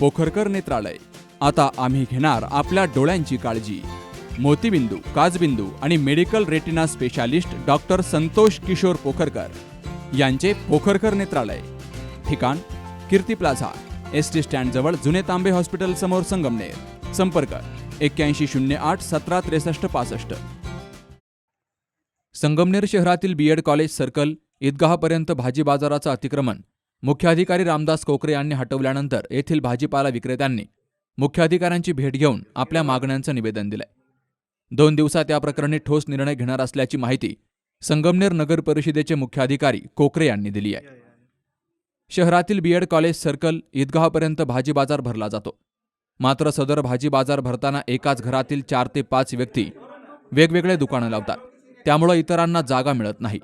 पोखरकर नेत्रालय. आता आम्ही घेणार आपल्या डोळ्यांची काळजी. मोतीबिंदू काजबिंदू आणि medical retina specialist doctor Santosh Kishor Pokharkar यांचे पोखरकर नेत्रालय. ठिकाण कीर्ती प्लाझा एस टी स्टँडजवळ जुने तांबे हॉस्पिटल समोर संगमनेर. संपर्क एक्क्याऐंशी शून्य आठ सतरा त्रेसष्ट पासष्ट. संगमनेर शहरातील बीएड कॉलेज सर्कल ईदगाहपर्यंत भाजी बाजाराचं अतिक्रमण. मुख्याधिकारी रामदास कोकरे यांनी हटवल्यानंतर येथील भाजीपाला विक्रेत्यांनी मुख्याधिकाऱ्यांची भेट घेऊन आपल्या मागण्यांचं निवेदन दिलंय. दोन दिवसात या प्रकरणी ठोस निर्णय घेणार असल्याची माहिती संगमनेर नगर परिषदेचे मुख्याधिकारी कोकरे यांनी दिली आहे. शहरातील बीएड कॉलेज सर्कल ईदगाहपर्यंत भाजी बाजार भरला जातो. मात्र सदर भाजी बाजार भरताना एकाच घरातील चार ते पाच व्यक्ती वेगवेगळे दुकानं लावतात. त्यामुळं इतरांना जागा मिळत नाही.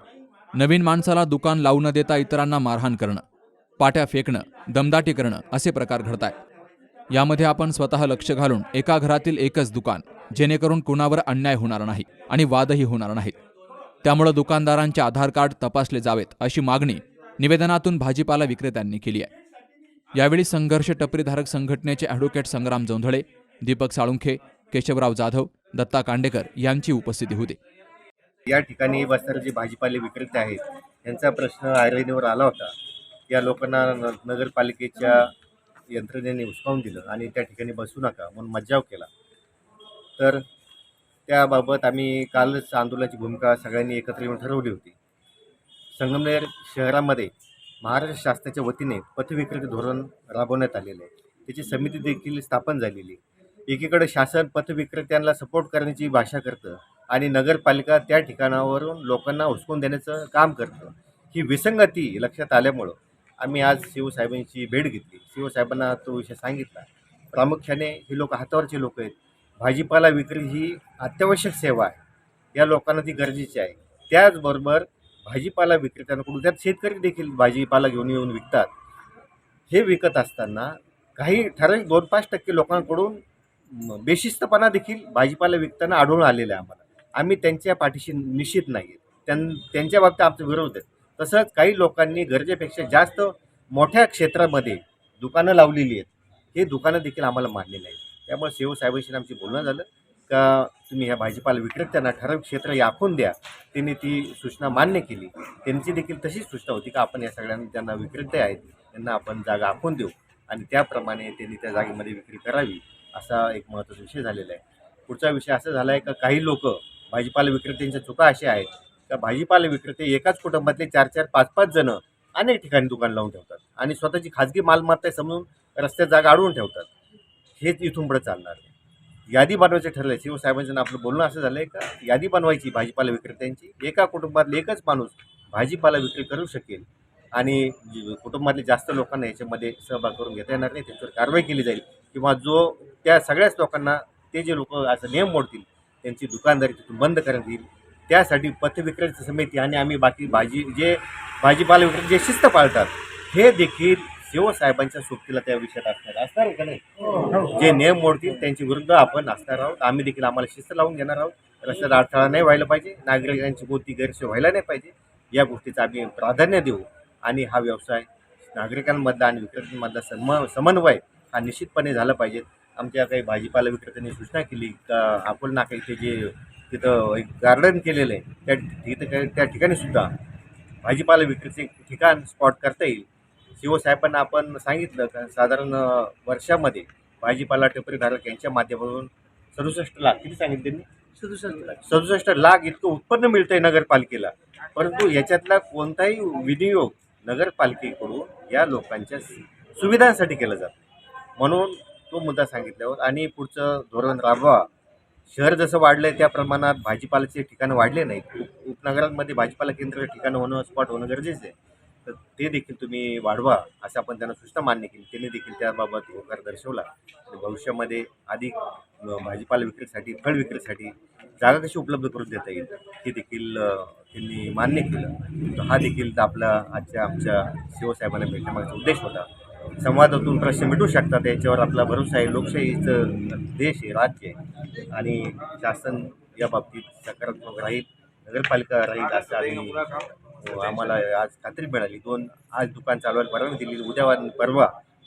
नवीन माणसाला दुकान लावू न देता इतरांना मारहाण करणं. पाट्या फेकणं दमदाटी करणं असे प्रकार घडत आहेत यामध्ये आपण स्वतः लक्ष घालून एका घरातील एकच दुकान जेणेकरून कुणावर अन्याय होणार नाही आणि वादही होणार नाहीत. त्यामुळं दुकानदारांचे आधार कार्ड तपासले जावेत अशी मागणी निवेदनातून भाजीपाला विक्रेत्यांनी केली आहे. यावेळी संघर्ष टपरीधारक संघटनेचे ॲडव्होकेट संग्राम जोंधळे दीपक साळुंखे केशवराव जाधव दत्ता कांडेकर यांची उपस्थिती होती. या ठिकाणी बसणारे जे भाजीपाले विक्रेते आहेत त्यांचा प्रश्न आयर्वेदीवर आला होता. या लोकांना न- नगरपालिकेच्या यंत्रणेने उचकावून दिलं आणि त्या ठिकाणी बसू नका म्हणून मज्जाव केला. तर त्याबाबत आम्ही कालच आंदोलनाची भूमिका सगळ्यांनी एकत्र येऊन ठरवली होती. संगमनेर शहरामध्ये महाराष्ट्र शासनाच्या वतीने पथविक्रेते धोरण राबवण्यात आलेलं आहे. त्याची समिती देखील स्थापन झालेली एकीकडे शासन पथविक्रेत्यांना सपोर्ट करण्याची भाषा करतं आणि नगरपालिका त्या ठिकाणावरून लोकांना हुसकून देण्याचं काम करतं. ही विसंगती लक्षात आल्यामुळं आम्ही आज शिवसाहेबांची भेट घेतली. शिवसाहेबांना तो विषय सांगितला. प्रामुख्याने ही लोक हातावरचे लोक आहेत. भाजीपाला विक्री ही अत्यावश्यक सेवा आहे. या लोकांना ती गरजेची आहे. त्याचबरोबर भाजीपाला विक्रेत्यांकडून त्यात शेतकरी देखील भाजीपाला घेऊन येऊन विकतात. हे विकत असताना काही ठराविक दोन पाच टक्के लोकांकडून बेशिस्तपणा देखील भाजीपाला विकताना आढळून आलेला आहे आम्हाला. आम्ही त्यांच्या पाठीशी निश्चित नाही आहेत त्यां त्यांच्या बाबतीत आमचा विरोध आहे. तसंच काही लोकांनी गरजेपेक्षा जास्त मोठ्या क्षेत्रामध्ये दुकानं लावलेली आहेत. हे दुकानं देखील आम्हाला मानलेलं नाही त्यामुळे सेव साहेबांशी आमची बोलणं झालं. का तुम्ही ह्या भाजीपाला विक्रेत्यांना ठराविक क्षेत्र याखून द्या. त्यांनी ती सूचना मान्य केली. त्यांची देखील तशीच सूचना होती का आपण या सगळ्यांना ज्यांना विक्रेते आहेत त्यांना आपण जागा आखून देऊ. आणि त्याप्रमाणे त्यांनी त्या जागेमध्ये विक्री करावी असा एक महत्त्वाचा विषय झालेला आहे. पुढचा विषय असा झाला आहे का काही लोक भाजीपाला विक्रेत्यांच्या चुका अशा आहेत त्या भाजीपाला विक्रेते एकाच कुटुंबातले चार चार पाच पाच जणं अनेक ठिकाणी दुकान लावून ठेवतात. आणि स्वतःची खाजगी मालमत्ता समजून रस्त्यात जागा अडवून ठेवतात. हेच इथून पुढे चालणार आहे. यादी बनवायचं ठरलं शिवसाहेबांचं आपलं बोलणं असं झालं आहे का? यादी बनवायची भाजीपाला विक्रेत्यांची. एका कुटुंबातले एकच माणूस भाजीपाला विक्री करू शकेल. आणि कुटुंबातले जास्त लोकांना याच्यामध्ये सहभाग करून घेता येणार नाही त्यांच्यावर कारवाई केली जाईल. किंवा जो त्या सगळ्याच लोकांना ते जे लोक असं नियम मोडतील त्यांची दुकानदारी तिथून बंद करण्यात येईल. त्यासाठी पथविक्रेते समिती आणि आम्ही बाकी भाजी जे भाजीपाला विक्रेते जे शिस्त पाळतात हे देखील शिवसाहेबांच्या सोबतीला त्या विषयात असणार. असणार का नाही? जे नियम मोडतील त्यांच्या विरुद्ध आपण असणार आहोत. आम्ही देखील आम्हाला शिस्त लावून घेणार आहोत. रस्त्यात अडथळा नाही व्हायला पाहिजे. नागरिकांची कोणती गैरसोय व्हायला नाही पाहिजे. या गोष्टीचं आम्ही प्राधान्य देऊ आणि हा व्यवसाय नागरिकांमधला आणि विक्रेत्यांमधला सम समन्वय हा निश्चितपणे झाला पाहिजे. आमच्या काही भाजीपाला विक्रेत्यांनी सूचना केली का अकोल नाका इथे जे तिथं एक गार्डन केलेलं आहे. त्या तिथं काही- त्या ठिकाणी सुद्धा भाजीपाला विक्रीचे ठिकाण स्पॉट करता येईल. शिवसाहेबांना आपण सांगितलं का साधारण वर्षामध्ये भाजीपाला टपरीधारक यांच्या माध्यमातून सदुसष्ट लाख किती सांगितले त्यांनी? सदुसष्ट लाख. इतकं उत्पन्न मिळतंय नगरपालिकेला. परंतु याच्यातला कोणताही विनियोग नगरपालिकेकडून या लोकांच्या सुविधांसाठी केला जातो. म्हणून तो मुद्दा सांगितल्यावर आणि पुढचं धोरण राबवा. शहर जसं वाढलं आहे त्या प्रमाणात भाजीपाल्याचे ठिकाणं वाढले नाहीत. उपनगरांमध्ये भाजीपाला केंद्र ठिकाणं होणं स्पॉट होणं गरजेचं आहे. तर ते देखील तुम्ही वाढवा असं आपण त्यांना सूचना मान्य केली. त्यांनी देखील त्याबाबत होकार दर्शवला. भविष्यामध्ये अधिक भाजीपाला विक्रीसाठी फळ विक्रीसाठी जागा कशी उपलब्ध करून देता येईल हे देखील त्यांनी मान्य केलं. तर हा देखील आपला आजच्या आमच्या शिवसाहेबांना भेटण्यामागचा उद्देश होता. संवादातून प्रश्न मिटू शकतात. याच्यावर आपला भरोसा आहे. लोकशाहीचं देश आहे राज्य आहे. आणि शासन या बाबतीत सकारात्मक राहील नगरपालिका राहील असं आम्ही हो, आम्हाला आज खात्री मिळाली. दोन आज दुकान चालवायला परवानगी दिली उद्या परवा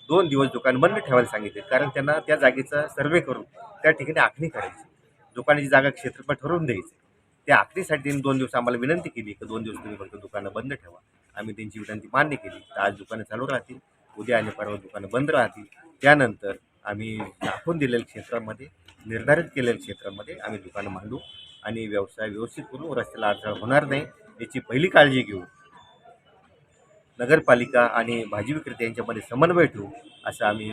दोन दिवस दुकान बंद ठेवायला सांगितले. कारण त्यांना त्या जागेचा सर्वे करून त्या ठिकाणी आखणी करायची. दुकानाची जागा क्षेत्रफळ ठरवून द्यायची. त्या आखणीसाठी त्यांनी दोन दिवस आम्हाला विनंती केली की दोन दिवस तुम्ही फक्त दुकानं बंद ठेवा. आम्ही त्यांची विनंती मान्य केली. तर आज दुकानं चालू राहतील. उद्या आणि परवा दुकानं बंद राहतील. त्यानंतर आम्ही दाखवून दिलेल्या क्षेत्रामध्ये निर्धारित केलेल्या क्षेत्रामध्ये आम्ही दुकानं मांडू आणि व्यवसाय व्यवस्थित करू रस्त्याला अडचण होणार नाही याची पहिली काळजी घेऊ. नगरपालिका आणि भाजी विक्रेते यांच्यामध्ये समन्वय ठेवू असं आम्ही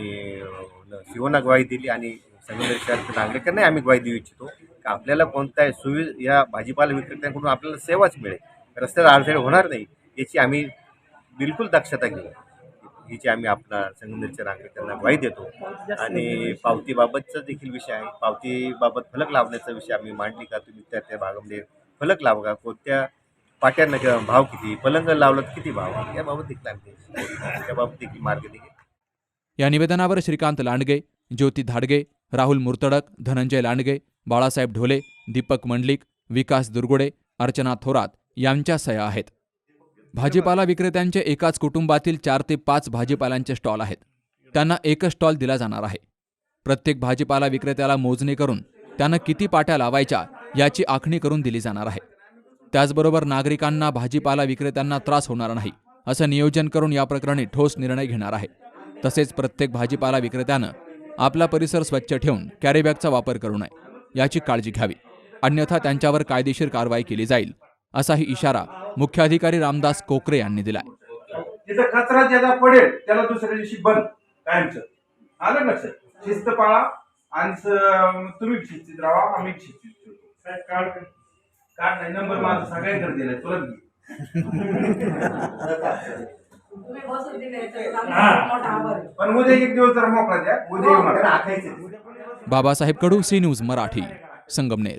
शिवना ग्वाही दिली आणि संघर्षार्थ नागरिकांनाही आम्ही ग्वाही देऊ इच्छितो की आपल्याला कोणत्याही सुवि या भाजीपाला विक्रेत्यांकडून आपल्याला सेवाच मिळेल. रस्त्याला अडथळे होणार नाही याची आम्ही बिलकुल दक्षता घेऊ. हिची आम्ही आपला संगमनेरच्या नागरिकांना ग्वाही देतो. आणि पावतीबाबतचा देखील विषय आहे. पावतीबाबत फलक लावण्याचा विषय आम्ही मांडली का तुम्ही त्या त्या भागामध्ये फलक लावा का? कोणत्या पाट्यांना किंवा भाव किती? पलंग लावलं किती भाव? याबाबत देखील आम्ही त्याबाबत देखील मार्ग निघेल या निवेदनावर श्रीकांत लांडगे ज्योती धाडगे राहुल मुर्तडक धनंजय लांडगे बाळासाहेब ढोले दीपक मंडलिक विकास दुर्गुडे अर्चना थोरात यांच्या सह्या आहेत. भाजीपाला विक्रेत्यांचे एकाच कुटुंबातील चार ते पाच भाजीपाल्यांचे स्टॉल आहेत. त्यांना एकच स्टॉल दिला जाणार आहे. प्रत्येक भाजीपाला विक्रेत्याला मोजणी करून त्यांना किती पाट्या लावायच्या याची आखणी करून दिली जाणार आहे. त्याचबरोबर नागरिकांना भाजीपाला विक्रेत्यांना त्रास होणार नाही असं नियोजन करून या प्रकरणी ठोस निर्णय घेणार आहे. तसेच प्रत्येक भाजीपाला विक्रेत्यानं आपला परिसर स्वच्छ ठेवून कॅरीबॅगचा वापर करू नये याची काळजी घ्यावी. अन्यथा त्यांच्यावर कायदेशीर कारवाई केली जाईल. असाही इशारा मुख्याधिकारी रामदास कोकरे यांनी दिलाय. कचरा ज्याचा पडेल त्याला दुसऱ्या दिवशी बंद कायमचं. आलं लक्षात शिस्त पाळा आणि तुम्ही शिस्तीत राहा आम्ही शिस्तीत ठेवतो. काय कार्ड कार्ड नाही नंबर माझा सगळ्यांकडे दिलाय तुरंत हा. आहे. पण उद्या एक दिवस जरा मोकळा द्या उद्या नका. Babasaheb Kadu C news Marathi Sangamner.